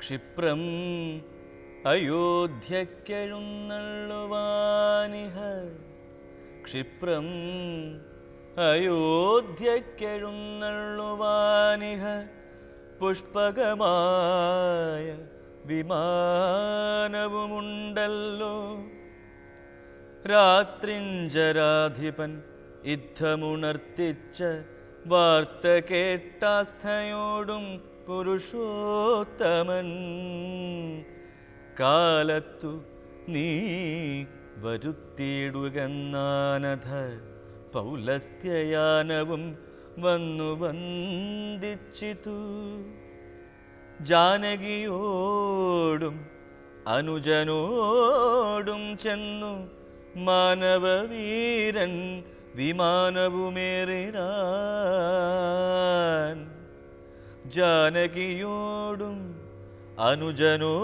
ക്ഷിപ്രം അയോധ്യക്കെഴുന്നള്ളുവാനിഹ. ക്ഷിപ്രം അയോധ്യക്കെഴുന്നള്ളുവാനിഹ. പുഷ്പകമായ വിമാനവുമുണ്ടല്ലോ. രാത്രിഞ്ചരാധിപൻ യുദ്ധമുണർത്തിച്ച വാർത്ത കേട്ടാസ്ഥയോടും പുരുഷോത്തമൻ കാലത്തു നീ വരുത്തിയിടുകന്നാനഥ പൗലസ്ത്യയാനവും വന്നു വന്ദിച്ചിതു. ജാനകിയോടും അനുജനോടും ചെന്നു മാനവവീരൻ വിമാനവുമേറിനാൻ ജാനകിയോടും അനുജനോടും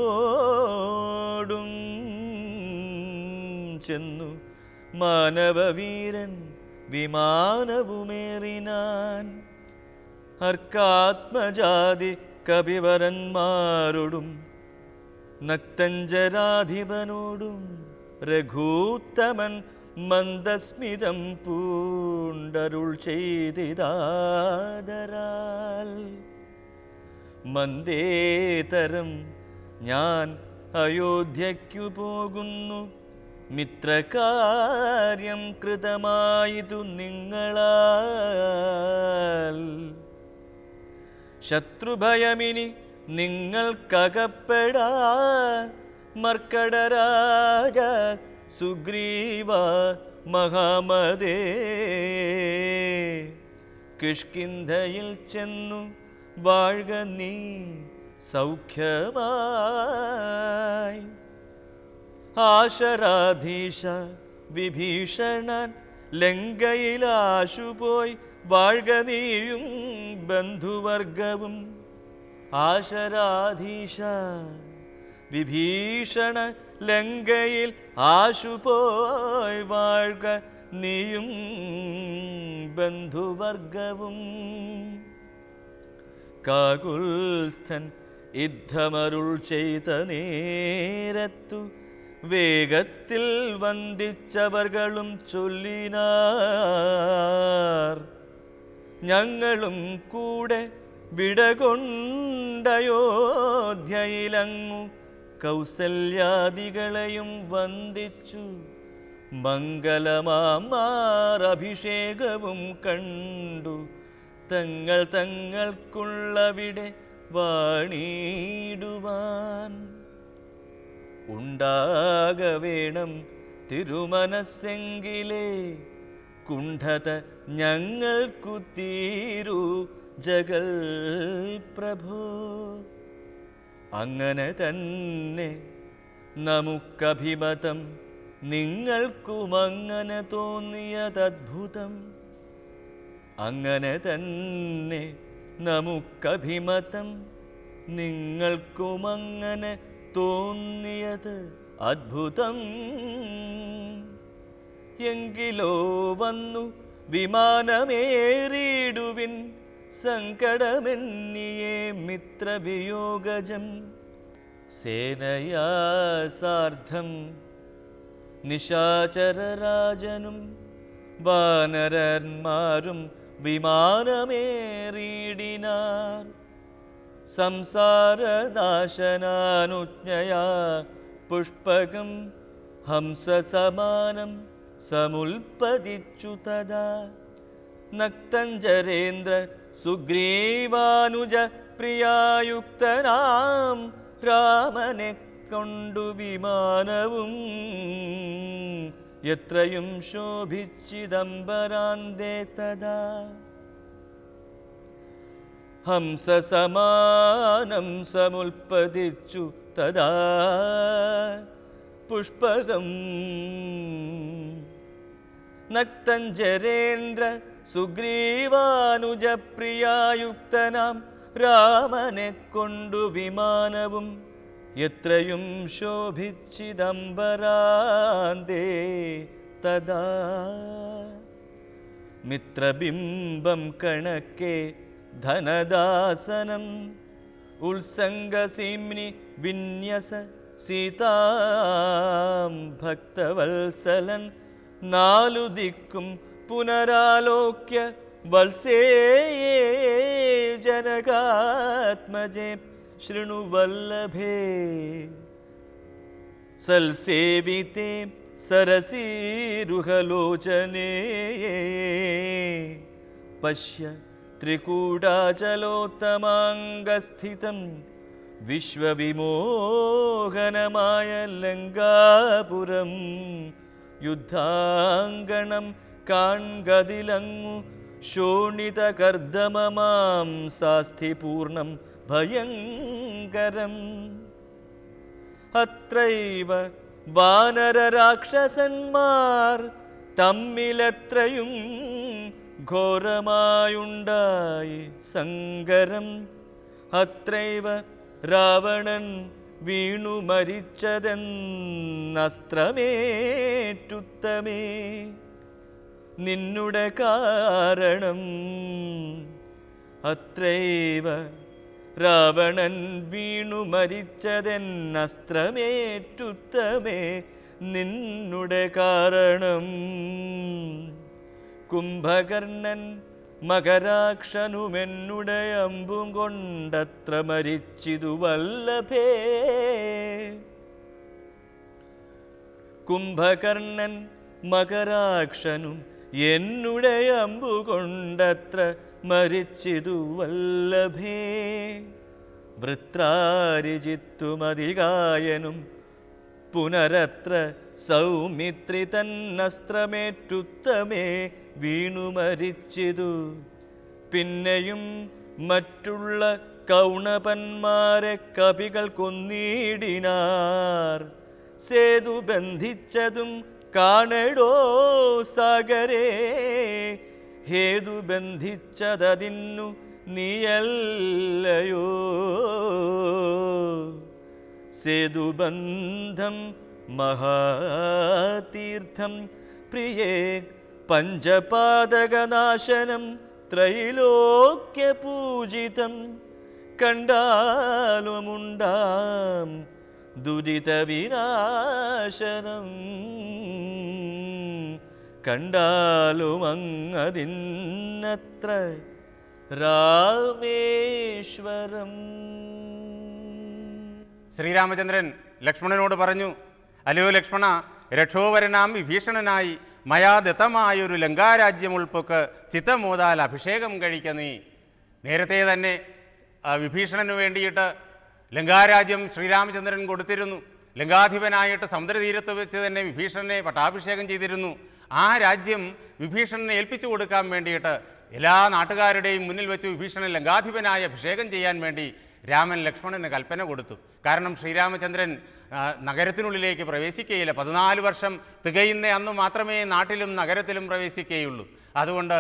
ചെന്നു മാനവവീരൻ വിമാനവുമേറിനാൻ. അർക്കാത്മജാതി കവിവരന്മാരോടും നക്തഞ്ചരാധിപനോടും രഘൂത്തമൻ മന്ദസ്മിതം പൂണ്ടരുൾ ചെയ്തിതാദരാൽ മന്ദേതരം. ഞാൻ അയോധ്യയ്ക്കു പോകുന്നു. മിത്രകാര്യം കൃതമായതു നിങ്ങളാൽ. ശത്രുഭയമിനി നിങ്ങൾക്കകപ്പെടാ. മർക്കടരാജ സുഗ്രീവ മഹാമദേ കിഷ്കിന്ധയിൽ ചെന്നു വാഴ്ക നീ സൗഖ്യമായി. ആശരാധീശ വിഭീഷണൻ ലങ്കയിലാശുപോയി വാഴക നീയും ബന്ധുവർഗവും. ആശരാധീശ വിഭീഷണ ലങ്കയിൽ ആശുപോയി വാഴ്ക നീയും ബന്ധുവർഗവും. കാകുൽസ്ഥൻ യുദ്ധമരുൾ ചെയ്ത നേരത്തു വേഗത്തിൽ വന്ദിച്ചവർകളും ചൊല്ലിനാർ. ഞങ്ങളും കൂടെ വിടകൊണ്ടയോധ്യയിലങ്ങു കൗസല്യാദികളെയും വന്ദിച്ചു. മംഗലമാമാർ അഭിഷേകവും കണ്ടു. തങ്ങൾ തങ്ങൾക്കുള്ളവിടെ വാണിടുവാൻ ഉണ്ടാകവേണം തിരുമനസ്സെങ്കിലേ. കുണ്ഠത ഞങ്ങൾക്കു തീരു ജഗൽ പ്രഭു. അങ്ങനെ തന്നെ നമുക്കഭിമതം നിങ്ങൾക്കുമങ്ങനെ തോന്നിയതദ്ഭുതം. അങ്ങനെ തന്നെ നമുക്കഭിമതം നിങ്ങൾക്കുമങ്ങനെ തോന്നിയത് അത്ഭുതം. എങ്കിലോ വന്നു വിമാനമേറിയിടുവിൻ സങ്കടമെന്നിയേ മിത്രവിയോഗജം. സേനയാ സാർദ്ധം നിശാചരരാജനും വാനരന്മാരും വിമാനമേറിയിടിനാർ സംസാരനാശനാനുജ്ഞയാ പുഷ്പകം ഹംസസമാനം സമുൽപ്പതിച്ചു തഥാ നക്തഞ്ജരേന്ദ്ര സുഗ്രീവാനുജ പ്രിയായുക്തനാം രാമനെ കൊണ്ടു വിമാനവും എത്രയും ശോഭിച്ചിദംബരാന്തേ തഥാ. ഹംസസമാനം സമുൽപ്പതിച്ചു തഥാ. പുഷ്പകം നക്തഞ്ചരേന്ദ്ര സുഗ്രീവാനുജപ്രിയായുക്തനാം രാമനെ കൊണ്ടു വിമാനവും എത്രയും ശോഭിച്ചിദംബരാന്തേ തദാ. മിത്രബിംബം കണക്കെ ധനദാസനം. ഉത്സംഗസീംനി വിന്യസ സീതാം ഭക്തവത്സലൻ. നാലു ദിക്കും പുനരാലോക്യ വത്സേ ജനകാത്മജേ. വല്ലഭേ. സൽസേവിതേ സരസീരുഹലോചനേ പശ്യ ത്രികൂടാചലോത്തമാംഗസ്ഥിതം വിശ്വവിമോഹനമായ ലങ്കാപുരം യുദ്ധാങ്കണം കാൺകതിലങ്ങു ശോണിതകർദ്ദമമാം സാസ്ഥിപൂർണം ഭയങ്കരം. അത്രൈവ വാനരരാക്ഷസന്മാർ തമ്മിലത്രയും ഘോരമായുണ്ടായി സങ്കരം. അത്രൈവ രാവണൻ വീണു മരിച്ചതെന്നസ്ത്രമേറ്റുത്തമേ. നിന്നുടെ കാരണം അത്രൈവ രാവണൻ വീണു മരിച്ചതെൻ അസ്ത്രമേറ്റുത്തമേ. നിന്നുടെ കാരണം കുംഭകർണൻ മകരാക്ഷനുമെന്നുടെ അമ്പും കൊണ്ടത്ര മരിച്ചിതു വല്ലഭേ. കുംഭകർണൻ മകരാക്ഷനും എന്നുടെ അമ്പു കൊണ്ടത്ര മരിച്ചിതു വല്ലഭേ വൃത്രാരിജിത്തുമതികായനും പുനരത്ര സൗമിത്രി തന്നസ്ത്രമേറ്റുത്തമേ വീണു മരിച്ചിതു. പിന്നെയും മറ്റുള്ള കൗണപന്മാരെ കപികൾ കൊന്നിടിനാർ. സേതു ബന്ധിച്ചതും കാണടോ സാഗരേ. ഹേതു ബന്ധിച്ചതതിന്നു നീയല്ലയോ? സേതുബന്ധം മഹാതീർത്ഥം പ്രിയേ പഞ്ചപാതകനാശനം ത്രൈലോക്യപൂജിതം. കണ്ടാലുമുണ്ടാം ദുരിത വിനാശനം കണ്ടാലുമങ്ങതിന്നത്ര രാമേശ്വരം. ശ്രീരാമചന്ദ്രൻ ലക്ഷ്മണനോട് പറഞ്ഞു അല്ലയോ ലക്ഷ്മണ രക്ഷോവരനാം വിഭീഷണനായി മയാദത്തമായൊരു ലങ്കാരാജ്യം ഉൾപ്പൊക്ക് ചിത്തമോതാൽ അഭിഷേകം കഴിക്ക നീ. നേരത്തെ തന്നെ വിഭീഷണന് വേണ്ടിയിട്ട് ലങ്കാരാജ്യം ശ്രീരാമചന്ദ്രൻ കൊടുത്തിരുന്നു. ലങ്കാധിപനായിട്ട് സമുദ്രതീരത്ത് വെച്ച് തന്നെ വിഭീഷണനെ പട്ടാഭിഷേകം ചെയ്തിരുന്നു. ആ രാജ്യം വിഭീഷണനെ ഏൽപ്പിച്ചു കൊടുക്കാൻ വേണ്ടിയിട്ട് എല്ലാ നാട്ടുകാരുടെയും മുന്നിൽ വെച്ച് വിഭീഷണൻ ലങ്കാധിപനായ അഭിഷേകം ചെയ്യാൻ വേണ്ടി രാമൻ ലക്ഷ്മണന് കൽപ്പന കൊടുത്തു. കാരണം ശ്രീരാമചന്ദ്രൻ നഗരത്തിനുള്ളിലേക്ക് പ്രവേശിക്കുകയില്ല പതിനാല് വർഷം തികയുന്ന അന്ന് മാത്രമേ നാട്ടിലും നഗരത്തിലും പ്രവേശിക്കുകയുള്ളൂ അതുകൊണ്ട്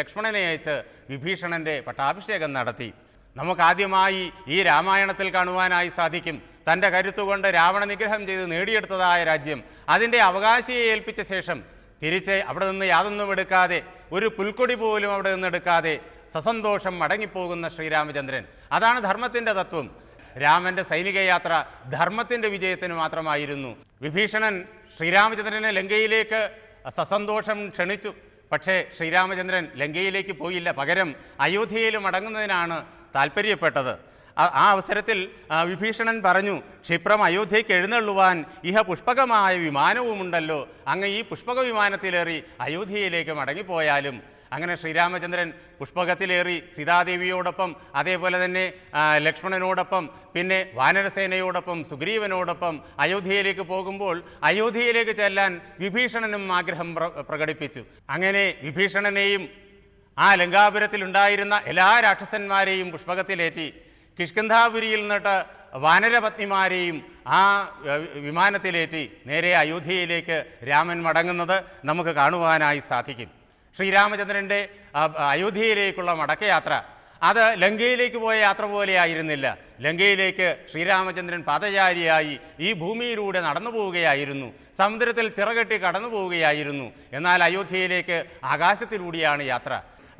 ലക്ഷ്മണനെ അയച്ച് വിഭീഷണന്റെ പട്ടാഭിഷേകം നടത്തി. നമുക്കാദ്യമായി ഈ രാമായണത്തിൽ കാണുവാനായി സാധിക്കും. തന്റെ കരുത്തുകൊണ്ട് രാവണ നിഗ്രഹം ചെയ്ത് നേടിയെടുത്തതായ രാജ്യം. അതിന്റെ അവകാശിയെ ഏൽപ്പിച്ച ശേഷം തിരിച്ച് അവിടെ നിന്ന് യാതൊന്നും എടുക്കാതെ ഒരു പുൽക്കൊടി പോലും അവിടെ നിന്ന് എടുക്കാതെ സസന്തോഷം മടങ്ങിപ്പോകുന്ന ശ്രീരാമചന്ദ്രൻ. അതാണ് ധർമ്മത്തിന്റെ തത്വം. രാമന്റെ സൈനിക യാത്ര ധർമ്മത്തിന്റെ വിജയത്തിന് മാത്രമായിരുന്നു. വിഭീഷണൻ ശ്രീരാമചന്ദ്രനെ ലങ്കയിലേക്ക് സസന്തോഷം ക്ഷണിച്ചു. പക്ഷേ ശ്രീരാമചന്ദ്രൻ ലങ്കയിലേക്ക് പോയില്ല. പകരം അയോധ്യയിൽ മടങ്ങുന്നതിനാണ് താല്പര്യപ്പെട്ടത് ആ- അവസരത്തിൽ വിഭീഷണൻ പറഞ്ഞു ക്ഷിപ്രം അയോധ്യയ്ക്ക് എഴുന്നള്ളുവാൻ ഇഹ പുഷ്പകമായ വിമാനവുമുണ്ടല്ലോ. അങ്ങ് ഈ പുഷ്പക വിമാനത്തിലേറി അയോധ്യയിലേക്ക് മടങ്ങിപ്പോയാലും. അങ്ങനെ ശ്രീരാമചന്ദ്രൻ പുഷ്പകത്തിലേറി സീതാദേവിയോടൊപ്പം അതേപോലെ തന്നെ ലക്ഷ്മണനോടൊപ്പം പിന്നെ വാനരസേനയോടൊപ്പം സുഗ്രീവനോടൊപ്പം അയോധ്യയിലേക്ക് പോകുമ്പോൾ അയോധ്യയിലേക്ക് ചെല്ലാൻ വിഭീഷണനും ആഗ്രഹം പ്രകടിപ്പിച്ചു. അങ്ങനെ വിഭീഷണനെയും ആ ലങ്കാപുരത്തിലുണ്ടായിരുന്ന എല്ലാ രാക്ഷസന്മാരെയും പുഷ്പകത്തിലേറ്റി കിഷ്കിന്ധാപുരിയിൽ നിന്നിട്ട് വാനരപത്നിമാരെയും ആ വിമാനത്തിലേറ്റി നേരെ അയോധ്യയിലേക്ക് രാമൻ മടങ്ങുന്നത് നമുക്ക് കാണുവാനായി സാധിക്കും. ശ്രീരാമചന്ദ്രന്റെ അയോധ്യയിലേക്കുള്ള മടക്കയാത്ര അത് ലങ്കയിലേക്ക് പോയ യാത്ര പോലെ ആയിരുന്നില്ല. ലങ്കയിലേക്ക് ശ്രീരാമചന്ദ്രൻ പാദചാരിയായി ഈ ഭൂമിയിലൂടെ നടന്നു പോവുകയായിരുന്നു. സമുദ്രത്തിൽ ചിറകെട്ടി കടന്നു പോവുകയായിരുന്നു. എന്നാൽ അയോധ്യയിലേക്ക് ആകാശത്തിലൂടെയാണ് യാത്ര.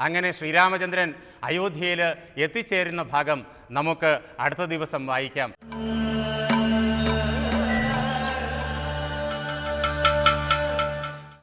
അങ്ങനെ ശ്രീരാമചന്ദ്രൻ അയോധ്യയിൽ എത്തിച്ചേരുന്ന ഭാഗം നമുക്ക് അടുത്ത ദിവസം വായിക്കാം.